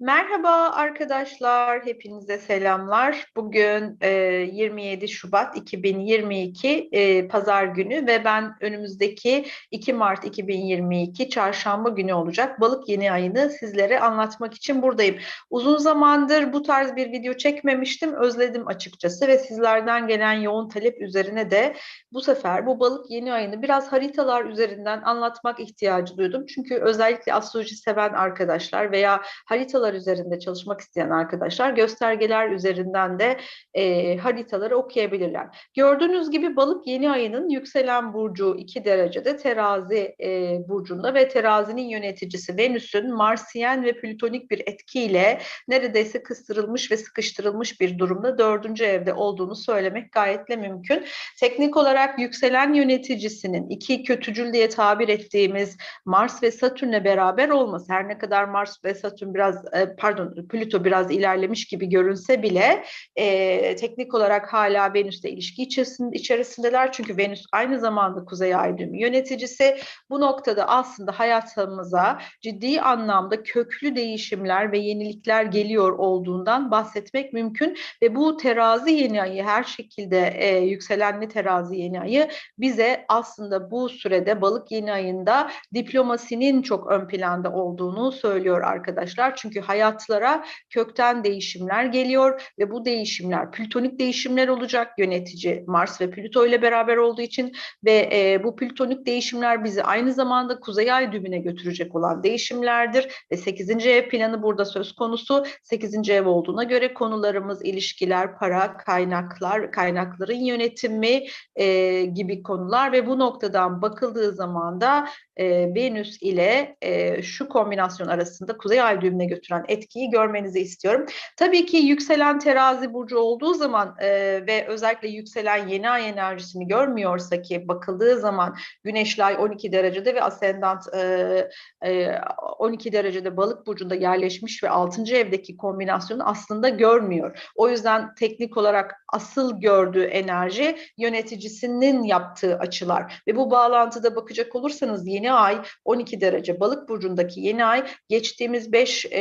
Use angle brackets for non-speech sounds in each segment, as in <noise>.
Merhaba arkadaşlar, hepinize selamlar. Bugün e, 27 Şubat 2022 e, Pazar günü ve ben önümüzdeki 2 Mart 2022 Çarşamba günü olacak balık yeni ayını sizlere anlatmak için buradayım. Uzun zamandır bu tarz bir video çekmemiştim, özledim açıkçası ve sizlerden gelen yoğun talep üzerine de bu sefer bu balık yeni ayını biraz haritalar üzerinden anlatmak ihtiyacı duydum. Çünkü özellikle astroloji seven arkadaşlar veya haritalar üzerinde çalışmak isteyen arkadaşlar göstergeler üzerinden de e, haritaları okuyabilirler. Gördüğünüz gibi balık yeni ayının yükselen burcu 2 derecede terazi e, burcunda ve terazinin yöneticisi Venüs'ün Marsiyen ve Plütonik bir etkiyle neredeyse kıstırılmış ve sıkıştırılmış bir durumda dördüncü evde olduğunu söylemek gayetle mümkün. Teknik olarak yükselen yöneticisinin iki kötücül diye tabir ettiğimiz Mars ve Satürn'le beraber olması her ne kadar Mars ve Satürn biraz e, pardon Plüto biraz ilerlemiş gibi görünse bile e, teknik olarak hala Venüs'te ilişki içerisinde, içerisindeler. Çünkü Venüs aynı zamanda Kuzey Ay düğümü yöneticisi. Bu noktada aslında hayatımıza ciddi anlamda köklü değişimler ve yenilikler geliyor olduğundan bahsetmek mümkün ve bu terazi yeni ayı her şekilde e, yükselenli terazi yeni ayı bize aslında bu sürede balık yeni ayında diplomasinin çok ön planda olduğunu söylüyor arkadaşlar. Çünkü hayatlara kökten değişimler geliyor ve bu değişimler plütonik değişimler olacak yönetici Mars ve Plüto ile beraber olduğu için ve e, bu plütonik değişimler bizi aynı zamanda Kuzey Ay düğümüne götürecek olan değişimlerdir ve 8. ev planı burada söz konusu. 8. ev olduğuna göre konularımız ilişkiler, para, kaynaklar, kaynakların yönetimi e, gibi konular ve bu noktadan bakıldığı zaman da e, Venüs ile e, şu kombinasyon arasında Kuzey Ay düğümüne götüren etkiyi görmenizi istiyorum. Tabii ki yükselen terazi burcu olduğu zaman e, ve özellikle yükselen yeni ay enerjisini görmüyorsa ki bakıldığı zaman Güneşli Ay 12 derecede ve ascendant e, e, 12 derecede balık burcunda yerleşmiş ve 6. evdeki kombinasyonu aslında görmüyor. O yüzden teknik olarak asıl gördüğü enerji yöneticisinin yaptığı açılar ve bu bağlantıda bakacak olursanız yeni ay 12 derece balık burcundaki yeni ay geçtiğimiz 5 e,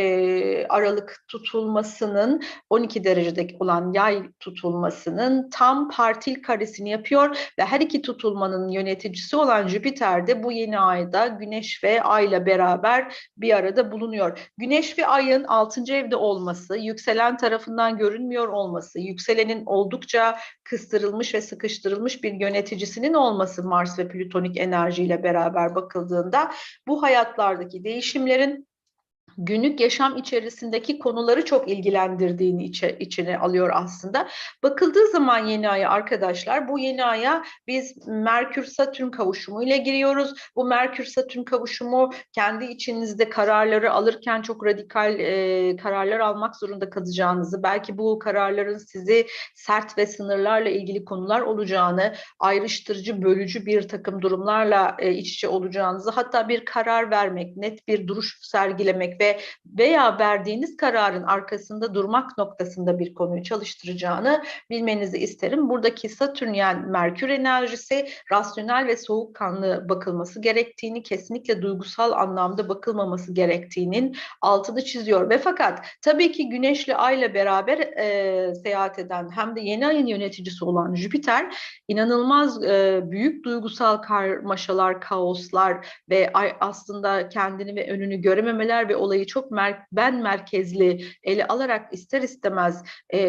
Aralık tutulmasının 12 derecedeki olan yay tutulmasının tam partil karesini yapıyor ve her iki tutulmanın yöneticisi olan Jüpiter de bu yeni ayda Güneş ve Ay ile beraber bir arada bulunuyor. Güneş ve Ay'ın 6. evde olması, yükselen tarafından görünmüyor olması, yükselenin oldukça kıstırılmış ve sıkıştırılmış bir yöneticisinin olması Mars ve Plütonik enerjiyle beraber bakıldığında bu hayatlardaki değişimlerin günlük yaşam içerisindeki konuları çok ilgilendirdiğini içe, içine alıyor aslında. Bakıldığı zaman yeni aya arkadaşlar bu yeni aya biz Merkür Satürn kavuşumu ile giriyoruz. Bu Merkür Satürn kavuşumu kendi içinizde kararları alırken çok radikal e, kararlar almak zorunda kalacağınızı, belki bu kararların sizi sert ve sınırlarla ilgili konular olacağını, ayrıştırıcı, bölücü bir takım durumlarla e, iç içe olacağınızı, hatta bir karar vermek, net bir duruş sergilemek ve veya verdiğiniz kararın arkasında durmak noktasında bir konuyu çalıştıracağını bilmenizi isterim. Buradaki Satürn yani Merkür enerjisi rasyonel ve soğukkanlı bakılması gerektiğini, kesinlikle duygusal anlamda bakılmaması gerektiğinin altını çiziyor. Ve fakat tabii ki Güneşli Ay'la beraber e, seyahat eden hem de yeni ayın yöneticisi olan Jüpiter inanılmaz e, büyük duygusal karmaşalar, kaoslar ve ay aslında kendini ve önünü görememeler ve olayı çok mer ben merkezli ele alarak ister istemez e,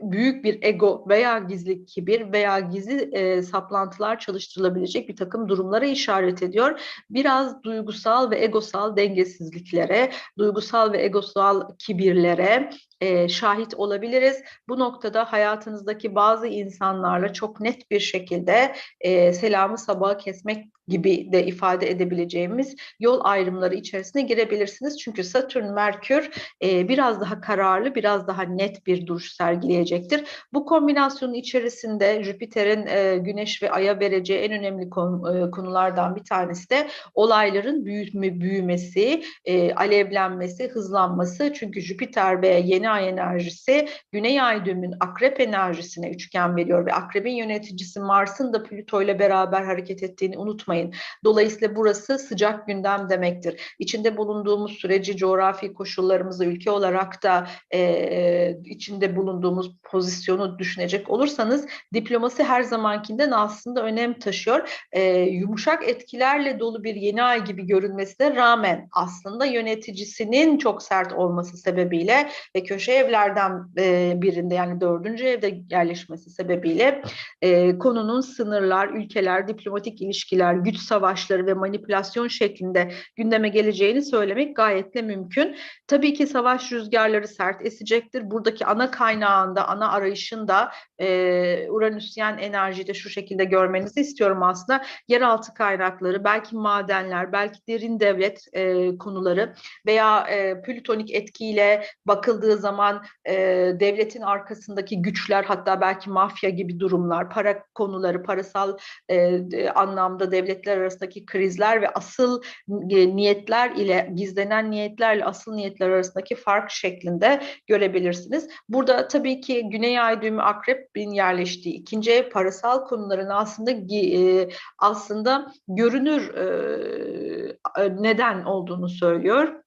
büyük bir ego veya gizli kibir veya gizli e, saplantılar çalıştırılabilecek bir takım durumlara işaret ediyor. Biraz duygusal ve egosal dengesizliklere, duygusal ve egosal kibirlere, e, şahit olabiliriz. Bu noktada hayatınızdaki bazı insanlarla çok net bir şekilde e, selamı sabaha kesmek gibi de ifade edebileceğimiz yol ayrımları içerisine girebilirsiniz. Çünkü Satürn, Merkür e, biraz daha kararlı, biraz daha net bir duruş sergileyecektir. Bu kombinasyonun içerisinde Jüpiter'in e, Güneş ve Ay'a vereceği en önemli konu, e, konulardan bir tanesi de olayların büyüme, büyümesi, e, alevlenmesi, hızlanması. Çünkü Jüpiter ve yeni ay enerjisi Güney ay düğümün akrep enerjisine üçgen veriyor ve akrebin yöneticisi Mars'ın da Plüto ile beraber hareket ettiğini unutmayın. Dolayısıyla burası sıcak gündem demektir. İçinde bulunduğumuz bulunduğumuz süreci, coğrafi koşullarımızı ülke olarak da e, içinde bulunduğumuz pozisyonu düşünecek olursanız diplomasi her zamankinden aslında önem taşıyor. E, yumuşak etkilerle dolu bir yeni ay gibi görünmesine rağmen aslında yöneticisinin çok sert olması sebebiyle ve köşe evlerden e, birinde yani dördüncü evde yerleşmesi sebebiyle e, konunun sınırlar, ülkeler, diplomatik ilişkiler, güç savaşları ve manipülasyon şeklinde gündeme geleceğini söylemek gayet de mümkün. Tabii ki savaş rüzgarları sert esecektir. Buradaki ana kaynağında, ana arayışında e, Uranüsyen enerjide şu şekilde görmenizi istiyorum aslında. Yeraltı kaynakları, belki madenler, belki derin devlet e, konuları veya e, plütonik etkiyle bakıldığı zaman e, devletin arkasındaki güçler hatta belki mafya gibi durumlar, para konuları, parasal e, anlamda devletler arasındaki krizler ve asıl e, niyetler ile gizlenen niyetlerle asıl niyetler arasındaki fark şeklinde görebilirsiniz. Burada tabii ki Güney Ay düğümü Akrep'in yerleştiği ikinci ev parasal konuların aslında e, aslında görünür e, neden olduğunu söylüyor.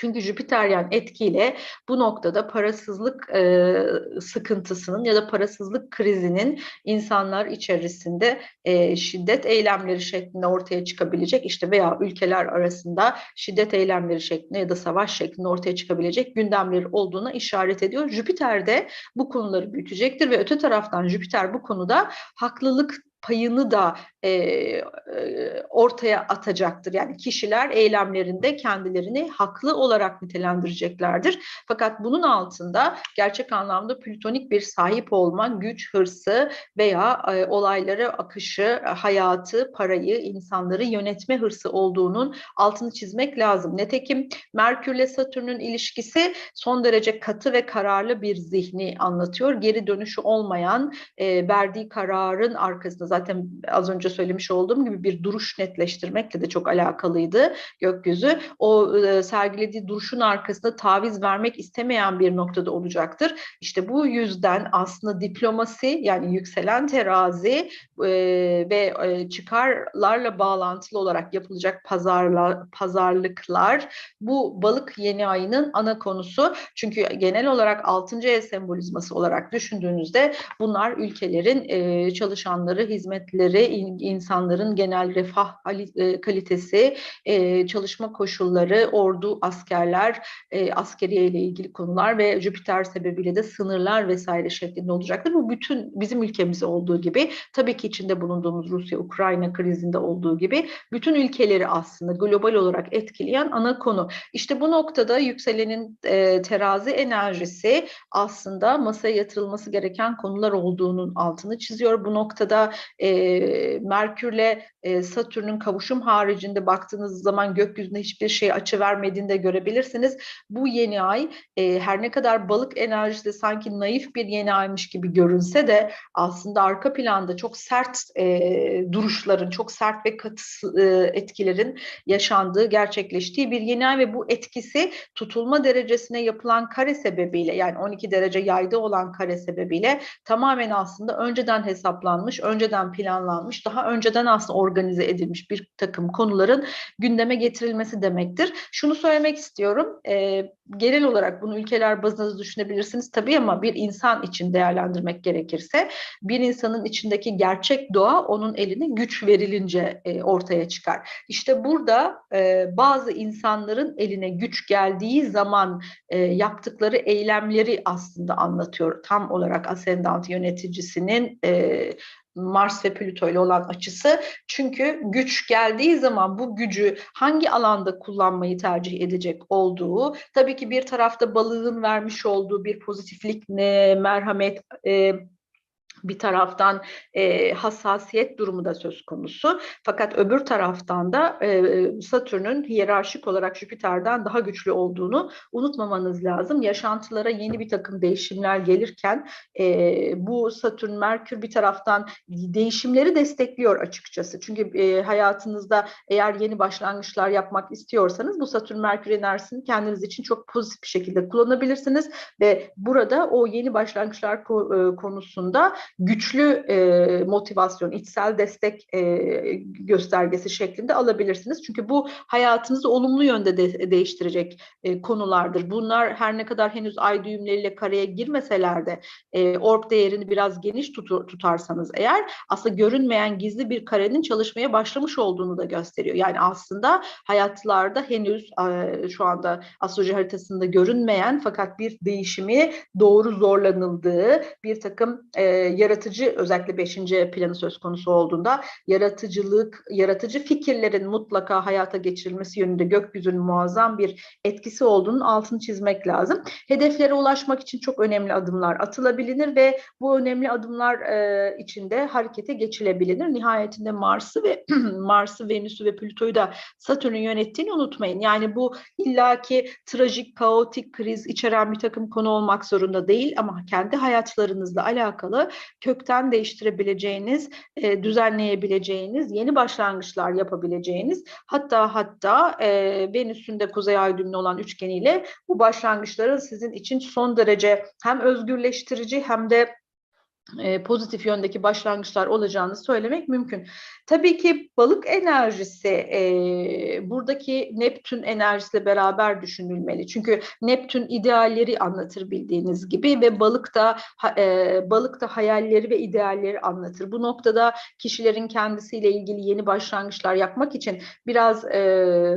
Çünkü Jüpiteryen etkiyle bu noktada parasızlık e, sıkıntısının ya da parasızlık krizinin insanlar içerisinde e, şiddet eylemleri şeklinde ortaya çıkabilecek işte veya ülkeler arasında şiddet eylemleri şeklinde ya da savaş şeklinde ortaya çıkabilecek gündemleri olduğuna işaret ediyor. Jüpiter de bu konuları büyütecektir ve öte taraftan Jüpiter bu konuda haklılık payını da e, e, ortaya atacaktır. Yani kişiler eylemlerinde kendilerini haklı olarak nitelendireceklerdir. Fakat bunun altında gerçek anlamda plütonik bir sahip olma, güç, hırsı veya e, olayları, akışı, hayatı, parayı, insanları yönetme hırsı olduğunun altını çizmek lazım. Netekim Merkürle Satürn'ün ilişkisi son derece katı ve kararlı bir zihni anlatıyor. Geri dönüşü olmayan, e, verdiği kararın arkasında zaten az önce söylemiş olduğum gibi bir duruş netleştirmekle de çok alakalıydı gökyüzü. O e, sergilediği duruşun arkasında taviz vermek istemeyen bir noktada olacaktır. İşte bu yüzden aslında diplomasi yani yükselen terazi e, ve e, çıkarlarla bağlantılı olarak yapılacak pazarlar, pazarlıklar bu balık yeni ayının ana konusu. Çünkü genel olarak 6. ev sembolizması olarak düşündüğünüzde bunlar ülkelerin e, çalışanları, hizmetleri, insanların genel refah e, kalitesi, e, çalışma koşulları, ordu, askerler, e, askeriye ile ilgili konular ve Jüpiter sebebiyle de sınırlar vesaire şeklinde olacaktır. Bu bütün bizim ülkemizde olduğu gibi tabii ki içinde bulunduğumuz Rusya-Ukrayna krizinde olduğu gibi bütün ülkeleri aslında global olarak etkileyen ana konu. İşte bu noktada yükselenin terazi enerjisi aslında masaya yatırılması gereken konular olduğunun altını çiziyor. Bu noktada e, Merkürle e, Satürn'ün kavuşum haricinde baktığınız zaman gökyüzünde hiçbir şey açı vermediğini de görebilirsiniz. Bu yeni ay e, her ne kadar balık enerjisi sanki naif bir yeni aymış gibi görünse de aslında arka planda çok sert e, duruşların, çok sert ve katı e, etkilerin yaşandığı, gerçekleştiği bir yeni ay ve bu etkisi tutulma derecesine yapılan kare sebebiyle yani 12 derece yayda olan kare sebebiyle tamamen aslında önceden hesaplanmış, önceden planlanmış, daha önceden aslında organize edilmiş bir takım konuların gündeme getirilmesi demektir. Şunu söylemek istiyorum, e, genel olarak bunu ülkeler bazında düşünebilirsiniz tabii ama bir insan için değerlendirmek gerekirse bir insanın içindeki gerçek doğa onun eline güç verilince e, ortaya çıkar. İşte burada e, bazı insanların eline güç geldiği zaman e, yaptıkları eylemleri aslında anlatıyor. Tam olarak ascendant yöneticisinin e, Mars ve Plüto ile olan açısı. Çünkü güç geldiği zaman bu gücü hangi alanda kullanmayı tercih edecek olduğu, tabii ki bir tarafta balığın vermiş olduğu bir pozitiflik, ne, merhamet, e, bir taraftan e, hassasiyet durumu da söz konusu. Fakat öbür taraftan da e, Satürn'ün hiyerarşik olarak Jüpiter'den daha güçlü olduğunu unutmamanız lazım. Yaşantılara yeni bir takım değişimler gelirken e, bu Satürn, Merkür bir taraftan değişimleri destekliyor açıkçası. Çünkü e, hayatınızda eğer yeni başlangıçlar yapmak istiyorsanız bu Satürn, Merkür enerjisini kendiniz için çok pozitif bir şekilde kullanabilirsiniz ve burada o yeni başlangıçlar konusunda güçlü e, motivasyon, içsel destek e, göstergesi şeklinde alabilirsiniz. Çünkü bu hayatınızı olumlu yönde de, değiştirecek e, konulardır. Bunlar her ne kadar henüz ay düğümleriyle kareye girmeseler de e, orb değerini biraz geniş tutur, tutarsanız eğer aslında görünmeyen gizli bir karenin çalışmaya başlamış olduğunu da gösteriyor. Yani aslında hayatlarda henüz e, şu anda astroloji haritasında görünmeyen fakat bir değişimi doğru zorlanıldığı bir takım e, yaratıcı özellikle beşinci planı söz konusu olduğunda yaratıcılık, yaratıcı fikirlerin mutlaka hayata geçirilmesi yönünde gökyüzünün muazzam bir etkisi olduğunun altını çizmek lazım. Hedeflere ulaşmak için çok önemli adımlar atılabilir ve bu önemli adımlar e, içinde harekete geçilebilir. Nihayetinde Mars'ı ve <clears throat> Mars'ı, Venüs'ü ve Plüto'yu da Satürn'ün yönettiğini unutmayın. Yani bu illaki trajik, kaotik, kriz içeren bir takım konu olmak zorunda değil ama kendi hayatlarınızla alakalı kökten değiştirebileceğiniz, e, düzenleyebileceğiniz, yeni başlangıçlar yapabileceğiniz hatta hatta e, Venüs'ün Kuzey Ay olan üçgeniyle bu başlangıçların sizin için son derece hem özgürleştirici hem de e, pozitif yöndeki başlangıçlar olacağını söylemek mümkün. Tabii ki balık enerjisi e, buradaki Neptün enerjisiyle beraber düşünülmeli. Çünkü Neptün idealleri anlatır bildiğiniz gibi ve balık da e, balık da hayalleri ve idealleri anlatır. Bu noktada kişilerin kendisiyle ilgili yeni başlangıçlar yapmak için biraz e,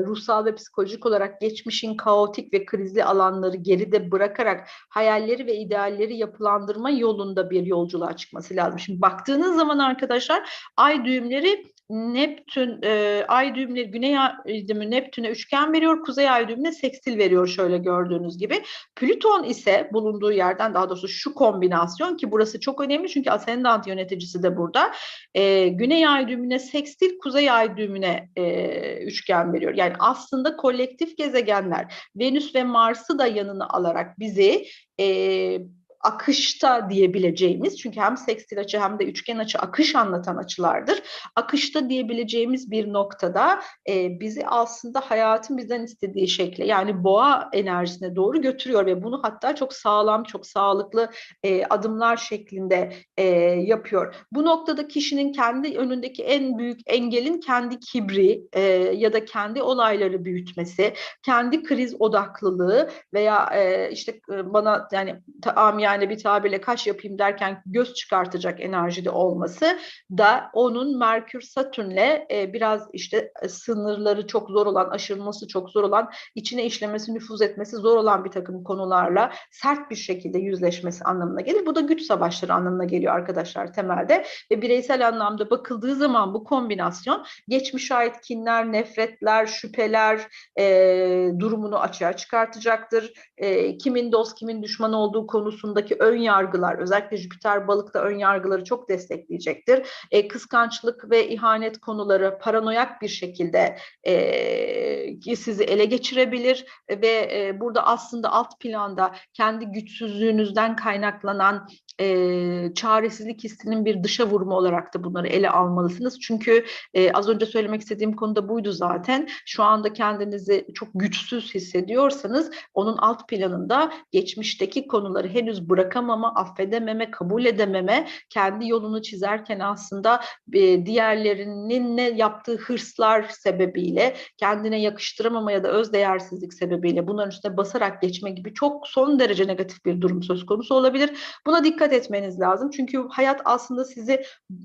ruhsal ve psikolojik olarak geçmişin kaotik ve krizli alanları geride bırakarak hayalleri ve idealleri yapılandırma yolunda bir yolculuğa çıkması lazım. Şimdi baktığınız zaman arkadaşlar ay düğümleri Neptün e, ay düğümleri güney ay düğümü Neptün'e üçgen veriyor, kuzey ay düğümüne sekstil veriyor şöyle gördüğünüz gibi. Plüton ise bulunduğu yerden daha doğrusu şu kombinasyon ki burası çok önemli çünkü ascendant yöneticisi de burada. E, güney ay düğümüne sekstil, kuzey ay düğümüne e, üçgen veriyor. Yani aslında kolektif gezegenler Venüs ve Mars'ı da yanına alarak bizi e, akışta diyebileceğimiz çünkü hem sekstil açı hem de üçgen açı akış anlatan açılardır. Akışta diyebileceğimiz bir noktada e, bizi aslında hayatın bizden istediği şekle yani boğa enerjisine doğru götürüyor ve bunu hatta çok sağlam, çok sağlıklı e, adımlar şeklinde e, yapıyor. Bu noktada kişinin kendi önündeki en büyük engelin kendi kibri e, ya da kendi olayları büyütmesi, kendi kriz odaklılığı veya e, işte e, bana yani amiyane yani bir tabirle kaş yapayım derken göz çıkartacak enerjide olması da onun Merkür Satürn'le e, biraz işte e, sınırları çok zor olan, aşılması çok zor olan, içine işlemesi, nüfuz etmesi zor olan bir takım konularla sert bir şekilde yüzleşmesi anlamına gelir. Bu da güç savaşları anlamına geliyor arkadaşlar temelde ve bireysel anlamda bakıldığı zaman bu kombinasyon geçmişe ait kinler, nefretler, şüpheler e, durumunu açığa çıkartacaktır. E, kimin dost, kimin düşman olduğu konusunda konusundaki ön yargılar, özellikle Jüpiter balıkta ön yargıları çok destekleyecektir. E, kıskançlık ve ihanet konuları paranoyak bir şekilde e, sizi ele geçirebilir ve e, burada aslında alt planda kendi güçsüzlüğünüzden kaynaklanan e, çaresizlik hissinin bir dışa vurma olarak da bunları ele almalısınız. Çünkü e, az önce söylemek istediğim konu da buydu zaten. Şu anda kendinizi çok güçsüz hissediyorsanız onun alt planında geçmişteki konuları henüz bırakamama, affedememe, kabul edememe, kendi yolunu çizerken aslında e, diğerlerinin ne yaptığı hırslar sebebiyle, kendine yakıştıramama ya da öz değersizlik sebebiyle bunların üstüne basarak geçme gibi çok son derece negatif bir durum söz konusu olabilir. Buna dikkat etmeniz lazım. Çünkü hayat aslında sizi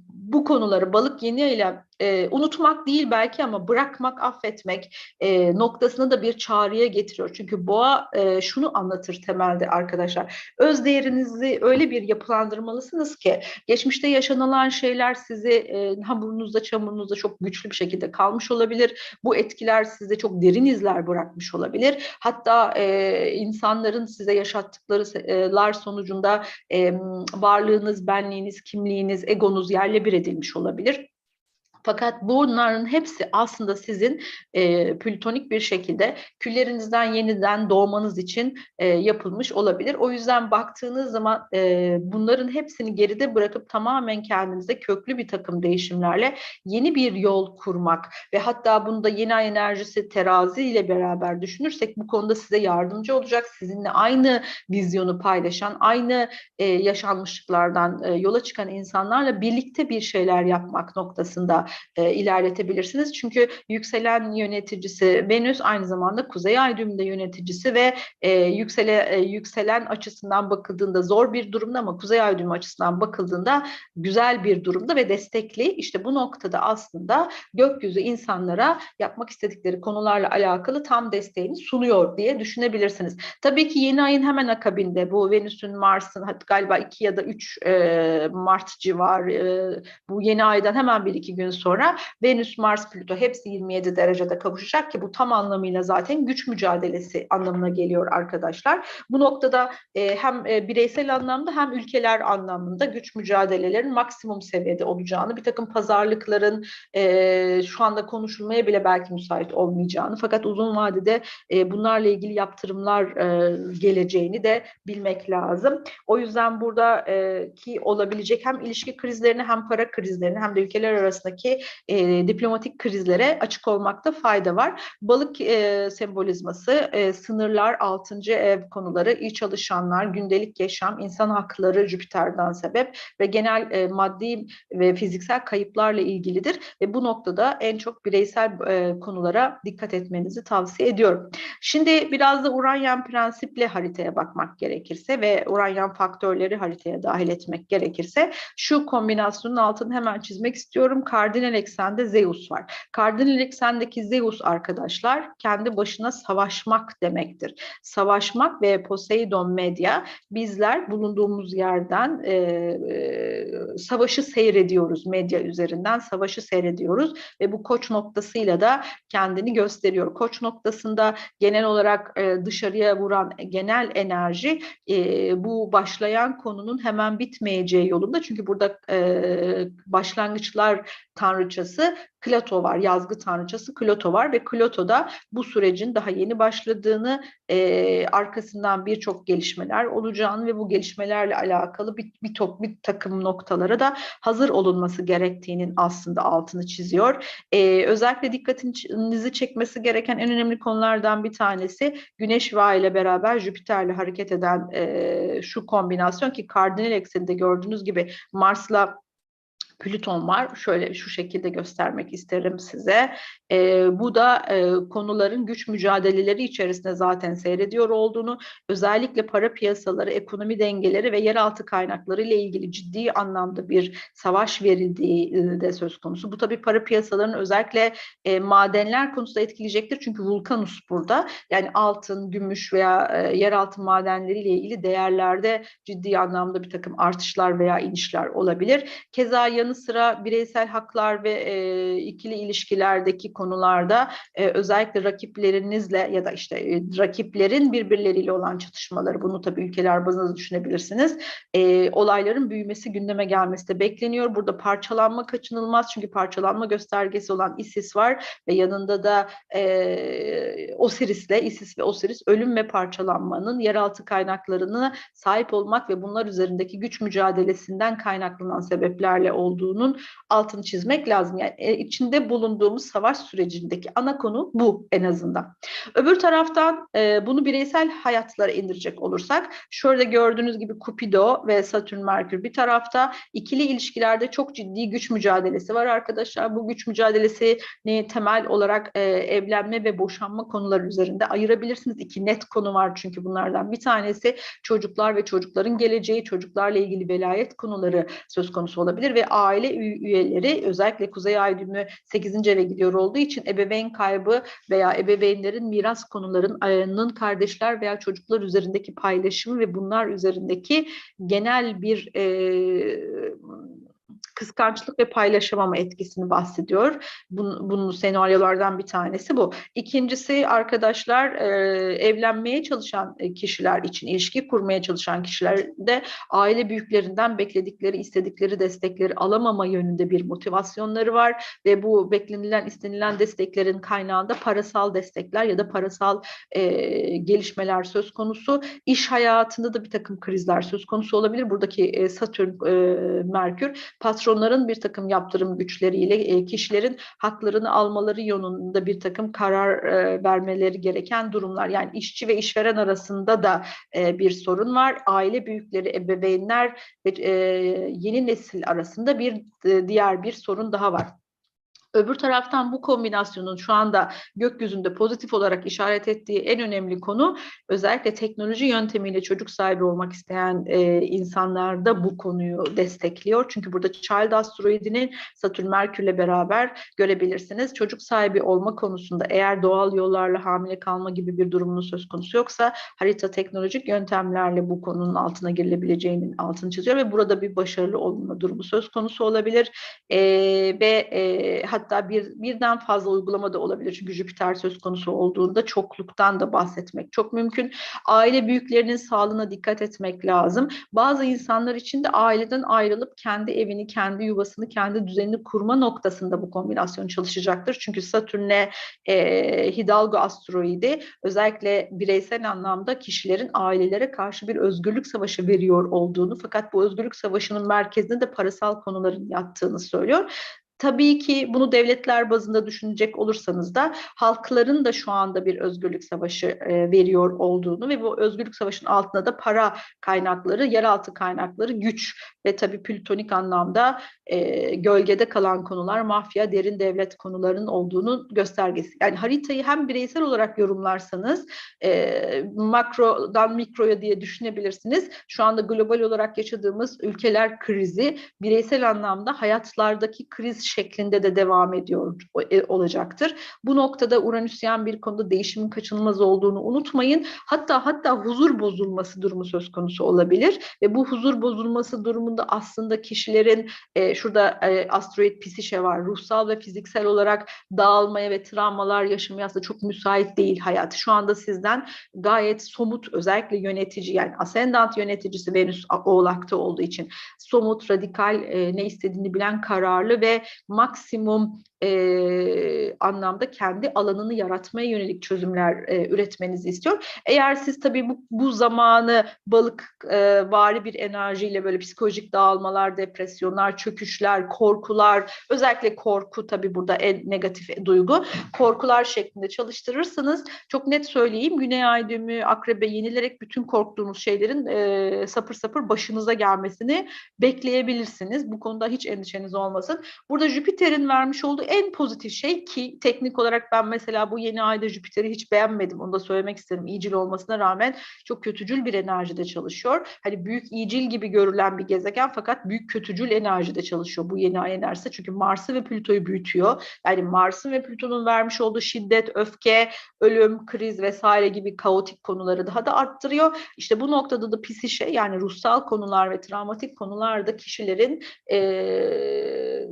bu konuları balık yeni ile e, unutmak değil belki ama bırakmak, affetmek e, noktasını da bir çağrıya getiriyor. Çünkü boğa e, şunu anlatır temelde arkadaşlar. Öz değerinizi öyle bir yapılandırmalısınız ki geçmişte yaşanılan şeyler sizi e, hamurunuzda, çamurunuzda çok güçlü bir şekilde kalmış olabilir. Bu etkiler size çok derin izler bırakmış olabilir. Hatta e, insanların size yaşattıkları sonucunda e, varlığınız, benliğiniz, kimliğiniz, egonuz yerle bir edilmiş olabilir. Fakat bunların hepsi aslında sizin e, plütonik bir şekilde küllerinizden yeniden doğmanız için e, yapılmış olabilir. O yüzden baktığınız zaman e, bunların hepsini geride bırakıp tamamen kendinize köklü bir takım değişimlerle yeni bir yol kurmak ve hatta bunu da yeni ay enerjisi terazi ile beraber düşünürsek bu konuda size yardımcı olacak. Sizinle aynı vizyonu paylaşan, aynı e, yaşanmışlıklardan e, yola çıkan insanlarla birlikte bir şeyler yapmak noktasında e, ilerletebilirsiniz. Çünkü yükselen yöneticisi Venüs aynı zamanda Kuzey Ay düğümünde yöneticisi ve e, yüksele, e, yükselen açısından bakıldığında zor bir durumda ama Kuzey Ay düğümü açısından bakıldığında güzel bir durumda ve destekli. İşte bu noktada aslında gökyüzü insanlara yapmak istedikleri konularla alakalı tam desteğini sunuyor diye düşünebilirsiniz. Tabii ki yeni ayın hemen akabinde bu Venüs'ün Mars'ın galiba 2 ya da 3 e, Mart civarı e, bu yeni aydan hemen bir iki gün sonra Venüs, Mars, Plüto hepsi 27 derecede kavuşacak ki bu tam anlamıyla zaten güç mücadelesi anlamına geliyor arkadaşlar. Bu noktada e, hem e, bireysel anlamda hem ülkeler anlamında güç mücadelelerin maksimum seviyede olacağını, bir takım pazarlıkların e, şu anda konuşulmaya bile belki müsait olmayacağını fakat uzun vadede e, bunlarla ilgili yaptırımlar e, geleceğini de bilmek lazım. O yüzden burada e, ki olabilecek hem ilişki krizlerini hem para krizlerini hem de ülkeler arasındaki e, diplomatik krizlere açık olmakta fayda var. Balık e, sembolizması, e, sınırlar, altıncı ev konuları, iyi çalışanlar, gündelik yaşam, insan hakları Jüpiter'den sebep ve genel e, maddi ve fiziksel kayıplarla ilgilidir ve bu noktada en çok bireysel e, konulara dikkat etmenizi tavsiye ediyorum. Şimdi biraz da Uranyen prensiple haritaya bakmak gerekirse ve Uranyen faktörleri haritaya dahil etmek gerekirse şu kombinasyonun altını hemen çizmek istiyorum. Kardinal eksende Zeus var. Kardinal eksendeki Zeus arkadaşlar kendi başına savaşmak demektir. Savaşmak ve Poseidon Medya bizler bulunduğumuz yerden e, e, savaşı seyrediyoruz medya üzerinden savaşı seyrediyoruz ve bu koç noktasıyla da kendini gösteriyor. Koç noktasında genel olarak e, dışarıya vuran genel enerji e, bu başlayan konunun hemen bitmeyeceği yolunda. Çünkü burada e, başlangıçlar tanrıçası Klato var, yazgı tanrıçası Klato var ve Klato'da bu sürecin daha yeni başladığını, e, arkasından birçok gelişmeler olacağını ve bu gelişmelerle alakalı bir, bir, top, bir takım noktalara da hazır olunması gerektiğinin aslında altını çiziyor. E, özellikle dikkatinizi çekmesi gereken en önemli konulardan bir tanesi Güneş ve ile beraber Jüpiter'le hareket eden e, şu kombinasyon ki kardinal ekseninde gördüğünüz gibi Mars'la Plüton var. Şöyle şu şekilde göstermek isterim size. E, bu da e, konuların güç mücadeleleri içerisinde zaten seyrediyor olduğunu, özellikle para piyasaları, ekonomi dengeleri ve yeraltı kaynakları ile ilgili ciddi anlamda bir savaş verildiği de söz konusu. Bu tabii para piyasalarının özellikle e, madenler konusunda etkileyecektir. Çünkü Vulkanus burada. Yani altın, gümüş veya e, yeraltı madenleri ile ilgili değerlerde ciddi anlamda bir takım artışlar veya inişler olabilir. Keza yanı sıra bireysel haklar ve e, ikili ilişkilerdeki konularda e, özellikle rakiplerinizle ya da işte e, rakiplerin birbirleriyle olan çatışmaları bunu tabii ülkeler bazında düşünebilirsiniz. E, olayların büyümesi gündeme gelmesi de bekleniyor. Burada parçalanma kaçınılmaz çünkü parçalanma göstergesi olan ISIS var ve yanında da e, Osiris'le ISIS ve Osiris ölüm ve parçalanmanın yeraltı kaynaklarını sahip olmak ve bunlar üzerindeki güç mücadelesinden kaynaklanan sebeplerle olduğunun altını çizmek lazım. Yani e, içinde bulunduğumuz savaş sürecindeki ana konu bu en azından. Öbür taraftan e, bunu bireysel hayatlara indirecek olursak şöyle gördüğünüz gibi Cupido ve Satürn Merkür bir tarafta ikili ilişkilerde çok ciddi güç mücadelesi var arkadaşlar. Bu güç mücadelesini temel olarak e, evlenme ve boşanma konuları üzerinde ayırabilirsiniz. İki net konu var çünkü bunlardan bir tanesi çocuklar ve çocukların geleceği, çocuklarla ilgili velayet konuları söz konusu olabilir ve aile üyeleri özellikle Kuzey Ay düğümü 8. eve gidiyor olduğu için ebeveyn kaybı veya ebeveynlerin miras konularının kardeşler veya çocuklar üzerindeki paylaşımı ve bunlar üzerindeki genel bir e, kıskançlık ve paylaşamama etkisini bahsediyor. Bunun, bunun senaryolardan bir tanesi bu. İkincisi arkadaşlar e, evlenmeye çalışan e, kişiler için, ilişki kurmaya çalışan kişilerde aile büyüklerinden bekledikleri, istedikleri destekleri alamama yönünde bir motivasyonları var ve bu beklenilen, istenilen desteklerin kaynağında parasal destekler ya da parasal e, gelişmeler söz konusu. İş hayatında da bir takım krizler söz konusu olabilir. Buradaki e, Satürn, e, Merkür patronların bir takım yaptırım güçleriyle e, kişilerin haklarını almaları yönünde bir takım karar e, vermeleri gereken durumlar. Yani işçi ve işveren arasında da e, bir sorun var. Aile büyükleri, ebeveynler ve yeni nesil arasında bir diğer bir sorun daha var. Öbür taraftan bu kombinasyonun şu anda gökyüzünde pozitif olarak işaret ettiği en önemli konu özellikle teknoloji yöntemiyle çocuk sahibi olmak isteyen e, insanlar bu konuyu destekliyor. Çünkü burada Child asteroidinin Satürn Merkürle beraber görebilirsiniz. Çocuk sahibi olma konusunda eğer doğal yollarla hamile kalma gibi bir durumunuz söz konusu yoksa harita teknolojik yöntemlerle bu konunun altına girilebileceğinin altını çiziyor ve burada bir başarılı olma durumu söz konusu olabilir. E, ve e, hatta bir birden fazla uygulama da olabilir. Çünkü Jüpiter söz konusu olduğunda çokluktan da bahsetmek çok mümkün. Aile büyüklerinin sağlığına dikkat etmek lazım. Bazı insanlar için de aileden ayrılıp kendi evini, kendi yuvasını, kendi düzenini kurma noktasında bu kombinasyon çalışacaktır. Çünkü Satürn'le e, Hidalgo asteroidi özellikle bireysel anlamda kişilerin ailelere karşı bir özgürlük savaşı veriyor olduğunu fakat bu özgürlük savaşının merkezinde de parasal konuların yattığını söylüyor. Tabii ki bunu devletler bazında düşünecek olursanız da halkların da şu anda bir özgürlük savaşı e, veriyor olduğunu ve bu özgürlük savaşının altında da para kaynakları, yeraltı kaynakları, güç ve tabii plütonik anlamda e, gölgede kalan konular, mafya, derin devlet konularının olduğunu göstergesi. Yani haritayı hem bireysel olarak yorumlarsanız e, makrodan mikroya diye düşünebilirsiniz. Şu anda global olarak yaşadığımız ülkeler krizi bireysel anlamda hayatlardaki kriz şeklinde de devam ediyor e, olacaktır. Bu noktada Uranüsyen bir konuda değişimin kaçınılmaz olduğunu unutmayın. Hatta hatta huzur bozulması durumu söz konusu olabilir ve bu huzur bozulması durumunda aslında kişilerin e, şurada e, asteroid pisişe var. Ruhsal ve fiziksel olarak dağılmaya ve travmalar yaşamaya aslında çok müsait değil hayat. Şu anda sizden gayet somut özellikle yönetici yani ascendant yöneticisi Venüs Oğlak'ta olduğu için somut, radikal e, ne istediğini bilen kararlı ve maksimum e, anlamda kendi alanını yaratmaya yönelik çözümler e, üretmenizi istiyor. Eğer siz tabii bu, bu zamanı balık e, vari bir enerjiyle böyle psikolojik dağılmalar, depresyonlar, çöküşler, korkular, özellikle korku tabii burada en negatif duygu, korkular şeklinde çalıştırırsanız çok net söyleyeyim Güney Ay düğümü akrebe yenilerek bütün korktuğunuz şeylerin e, sapır sapır başınıza gelmesini bekleyebilirsiniz. Bu konuda hiç endişeniz olmasın. Burada Jüpiter'in vermiş olduğu en pozitif şey ki teknik olarak ben mesela bu yeni ayda Jüpiter'i hiç beğenmedim. Onu da söylemek isterim. İyicil olmasına rağmen çok kötücül bir enerjide çalışıyor. Hani büyük iyicil gibi görülen bir gezegen fakat büyük kötücül enerjide çalışıyor bu yeni ay enerjisi. Çünkü Mars'ı ve Plüto'yu büyütüyor. Yani Mars'ın ve Plüton'un vermiş olduğu şiddet, öfke, ölüm, kriz vesaire gibi kaotik konuları daha da arttırıyor. İşte bu noktada da psişe yani ruhsal konular ve travmatik konularda kişilerin ee,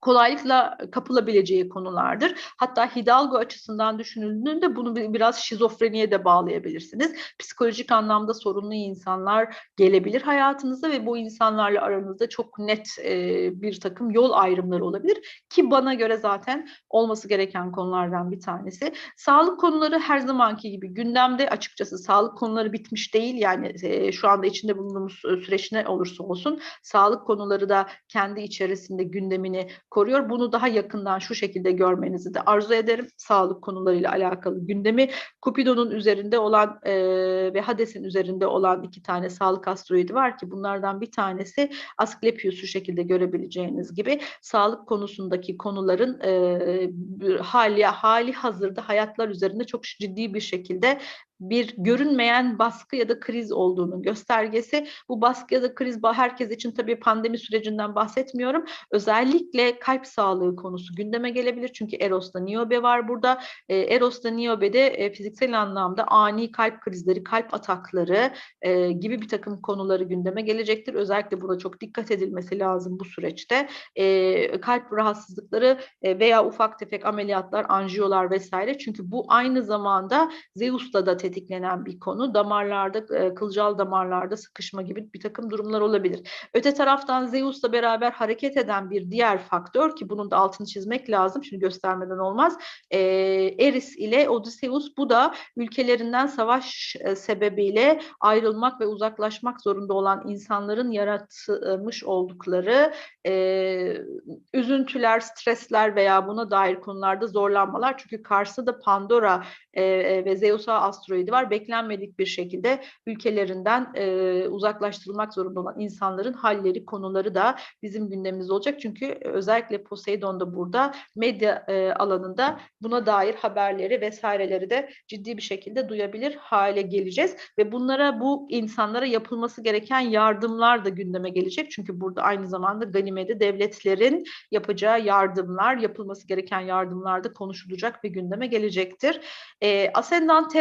kolaylıkla kapılabileceği konulardır. Hatta Hidalgo açısından düşünüldüğünde bunu biraz şizofreniye de bağlayabilirsiniz. Psikolojik anlamda sorunlu insanlar gelebilir hayatınıza ve bu insanlarla aranızda çok net e, bir takım yol ayrımları olabilir ki bana göre zaten olması gereken konulardan bir tanesi. Sağlık konuları her zamanki gibi gündemde açıkçası sağlık konuları bitmiş değil yani e, şu anda içinde bulunduğumuz süreç ne olursa olsun sağlık konuları da kendi içerisinde gündemini koruyor. Bunu daha yakından şu şekilde görmenizi de arzu ederim. Sağlık konularıyla alakalı gündemi. Cupidon'un üzerinde olan e, ve Hades'in üzerinde olan iki tane sağlık asteroidi var ki bunlardan bir tanesi Asklepios şu şekilde görebileceğiniz gibi sağlık konusundaki konuların e, hali, hali hazırda hayatlar üzerinde çok ciddi bir şekilde bir görünmeyen baskı ya da kriz olduğunun göstergesi. Bu baskı ya da kriz herkes için tabii pandemi sürecinden bahsetmiyorum. Özellikle kalp sağlığı konusu gündeme gelebilir. Çünkü Eros'ta Niobe var burada. E, Eros'ta Niobe'de e, fiziksel anlamda ani kalp krizleri, kalp atakları e, gibi bir takım konuları gündeme gelecektir. Özellikle burada çok dikkat edilmesi lazım bu süreçte. E, kalp rahatsızlıkları e, veya ufak tefek ameliyatlar, anjiyolar vesaire. Çünkü bu aynı zamanda Zeus'ta da tetiklenen bir konu. Damarlarda, e, kılcal damarlarda sıkışma gibi bir takım durumlar olabilir. Öte taraftan Zeus'la beraber hareket eden bir diğer faktör ki bunun da altını çizmek lazım. Şimdi göstermeden olmaz. E, Eris ile Odysseus bu da ülkelerinden savaş e, sebebiyle ayrılmak ve uzaklaşmak zorunda olan insanların yaratmış oldukları üzüntüler, stresler veya buna dair konularda zorlanmalar. Çünkü karşısında Pandora ve Zeus'a asteroidi var. Beklenmedik bir şekilde ülkelerinden e, uzaklaştırılmak zorunda olan insanların halleri, konuları da bizim gündemimizde olacak. Çünkü özellikle Poseidon da burada medya e, alanında buna dair haberleri vesaireleri de ciddi bir şekilde duyabilir hale geleceğiz. Ve bunlara bu insanlara yapılması gereken yardımlar da gündeme gelecek. Çünkü burada aynı zamanda Ganime'de devletlerin yapacağı yardımlar, yapılması gereken yardımlar da konuşulacak ve gündeme gelecektir. E, Ascendant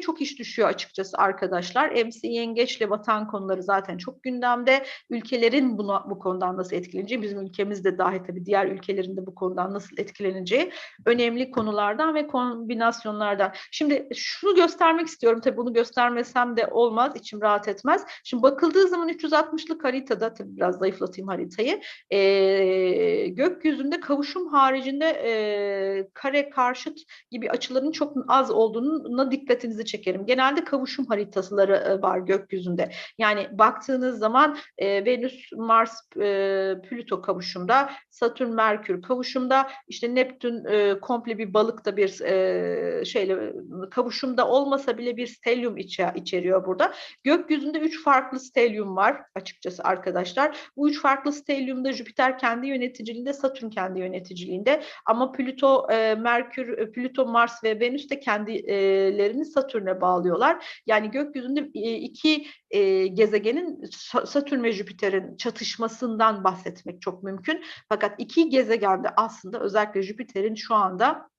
çok iş düşüyor açıkçası arkadaşlar. MC yengeçle vatan konuları zaten çok gündemde. Ülkelerin buna, bu konudan nasıl etkileneceği, bizim ülkemiz de dahi tabii diğer ülkelerin de bu konudan nasıl etkileneceği önemli konulardan ve kombinasyonlardan. Şimdi şunu göstermek istiyorum. Tabii bunu göstermesem de olmaz, içim rahat etmez. Şimdi bakıldığı zaman 360'lık haritada, tabii biraz zayıflatayım haritayı. E, gökyüzünde kavuşum haricinde e, kare karşıt gibi açıların çok az olduğuna dikkatinizi çekerim. Genelde kavuşum haritaları e, var gökyüzünde. Yani baktığınız zaman e, Venüs, Mars, e, Plüto kavuşumda, Satürn, Merkür kavuşumda, işte Neptün e, komple bir balıkta bir e, şeyle kavuşumda olmasa bile bir stelyum içe, içeriyor burada. Gökyüzünde üç farklı stelyum var açıkçası arkadaşlar. Bu üç farklı stelyumda Jüpiter kendi yöneticiliğinde, Satürn kendi yöneticiliğinde ama Plüto, e, Merkür, Plüto, Mars ve Venüs de kendilerini Satürn'e bağlıyorlar. Yani gökyüzünde e, iki e, gezegenin Satürn ve Jüpiter'in çatışmasından bahsetmek çok mümkün. Fakat iki gezegende aslında özellikle Jüpiter'in şu anda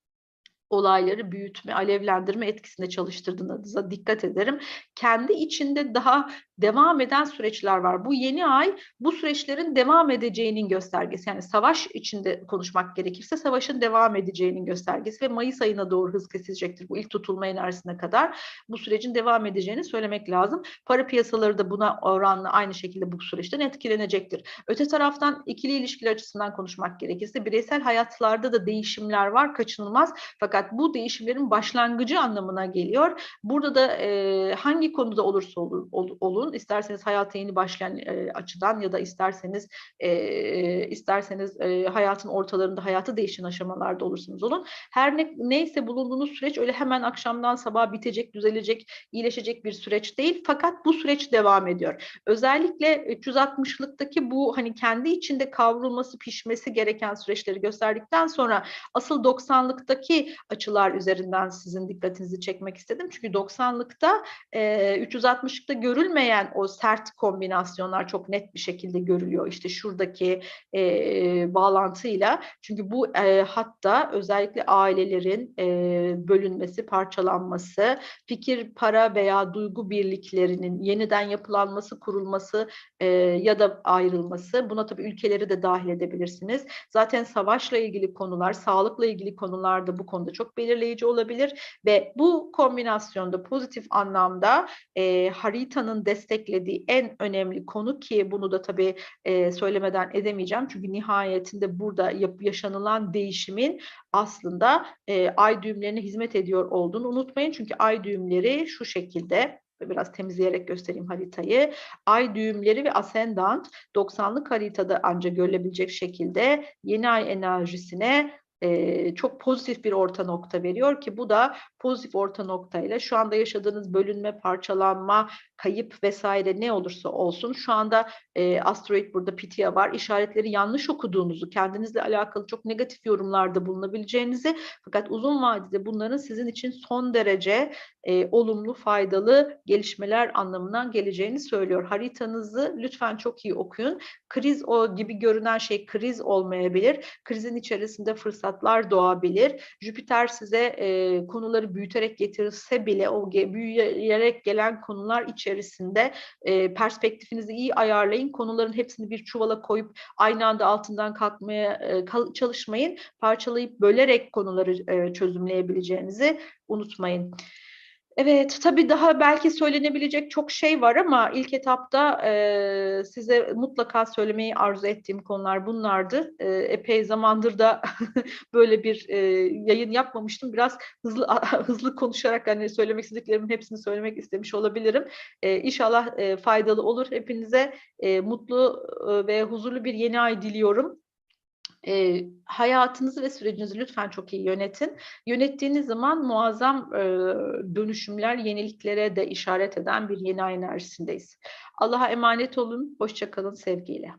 olayları büyütme, alevlendirme etkisinde çalıştırdığınıza dikkat ederim. Kendi içinde daha devam eden süreçler var. Bu yeni ay bu süreçlerin devam edeceğinin göstergesi. Yani savaş içinde konuşmak gerekirse savaşın devam edeceğinin göstergesi ve Mayıs ayına doğru hız kesilecektir. Bu ilk tutulma enerjisine kadar bu sürecin devam edeceğini söylemek lazım. Para piyasaları da buna oranlı aynı şekilde bu süreçten etkilenecektir. Öte taraftan ikili ilişkiler açısından konuşmak gerekirse bireysel hayatlarda da değişimler var kaçınılmaz. Fakat bu değişimlerin başlangıcı anlamına geliyor. Burada da e, hangi konuda olursa olur, ol, olun İsterseniz hayata yeni başlayan e, açıdan ya da isterseniz e, isterseniz e, hayatın ortalarında hayatı değişen aşamalarda olursunuz olun. Her ne, neyse bulunduğunuz süreç öyle hemen akşamdan sabaha bitecek, düzelecek, iyileşecek bir süreç değil. Fakat bu süreç devam ediyor. Özellikle 360'lıktaki bu hani kendi içinde kavrulması, pişmesi gereken süreçleri gösterdikten sonra asıl 90'lıktaki açılar üzerinden sizin dikkatinizi çekmek istedim. Çünkü 90'lıkta e, 360'lıkta görülmeyen görülen o sert kombinasyonlar çok net bir şekilde görülüyor. İşte şuradaki e, bağlantıyla çünkü bu e, hatta özellikle ailelerin e, bölünmesi, parçalanması, fikir, para veya duygu birliklerinin yeniden yapılanması, kurulması e, ya da ayrılması. Buna tabii ülkeleri de dahil edebilirsiniz. Zaten savaşla ilgili konular, sağlıkla ilgili konular da bu konuda çok belirleyici olabilir ve bu kombinasyonda pozitif anlamda e, haritanın destek desteklediği en önemli konu ki bunu da tabii e, söylemeden edemeyeceğim. Çünkü nihayetinde burada yap, yaşanılan değişimin aslında e, ay düğümlerine hizmet ediyor olduğunu unutmayın. Çünkü ay düğümleri şu şekilde biraz temizleyerek göstereyim haritayı. Ay düğümleri ve ascendant 90'lık haritada ancak görülebilecek şekilde yeni ay enerjisine e, çok pozitif bir orta nokta veriyor ki bu da pozitif orta noktayla şu anda yaşadığınız bölünme, parçalanma, kayıp vesaire ne olursa olsun şu anda e, asteroid burada Pitya var. İşaretleri yanlış okuduğunuzu, kendinizle alakalı çok negatif yorumlarda bulunabileceğinizi fakat uzun vadede bunların sizin için son derece e, olumlu, faydalı gelişmeler anlamına geleceğini söylüyor. Haritanızı lütfen çok iyi okuyun. Kriz o gibi görünen şey kriz olmayabilir. Krizin içerisinde fırsatlar doğabilir. Jüpiter size e, konuları büyüterek getirirse bile o büyüyerek gelen konular içerisinde e, perspektifinizi iyi ayarlayın. Konuların hepsini bir çuvala koyup aynı anda altından kalkmaya e, çalışmayın. Parçalayıp bölerek konuları e, çözümleyebileceğinizi unutmayın. Evet, tabii daha belki söylenebilecek çok şey var ama ilk etapta e, size mutlaka söylemeyi arzu ettiğim konular bunlardı. E, epey zamandır da <laughs> böyle bir e, yayın yapmamıştım. Biraz hızlı <laughs> hızlı konuşarak hani söylemek istediklerimin hepsini söylemek istemiş olabilirim. E, inşallah e, faydalı olur. Hepinize e, mutlu ve huzurlu bir yeni ay diliyorum. E, hayatınızı ve sürecinizi lütfen çok iyi yönetin. Yönettiğiniz zaman muazzam e, dönüşümler, yeniliklere de işaret eden bir yeni ay enerjisindeyiz. Allah'a emanet olun, hoşçakalın, sevgiyle.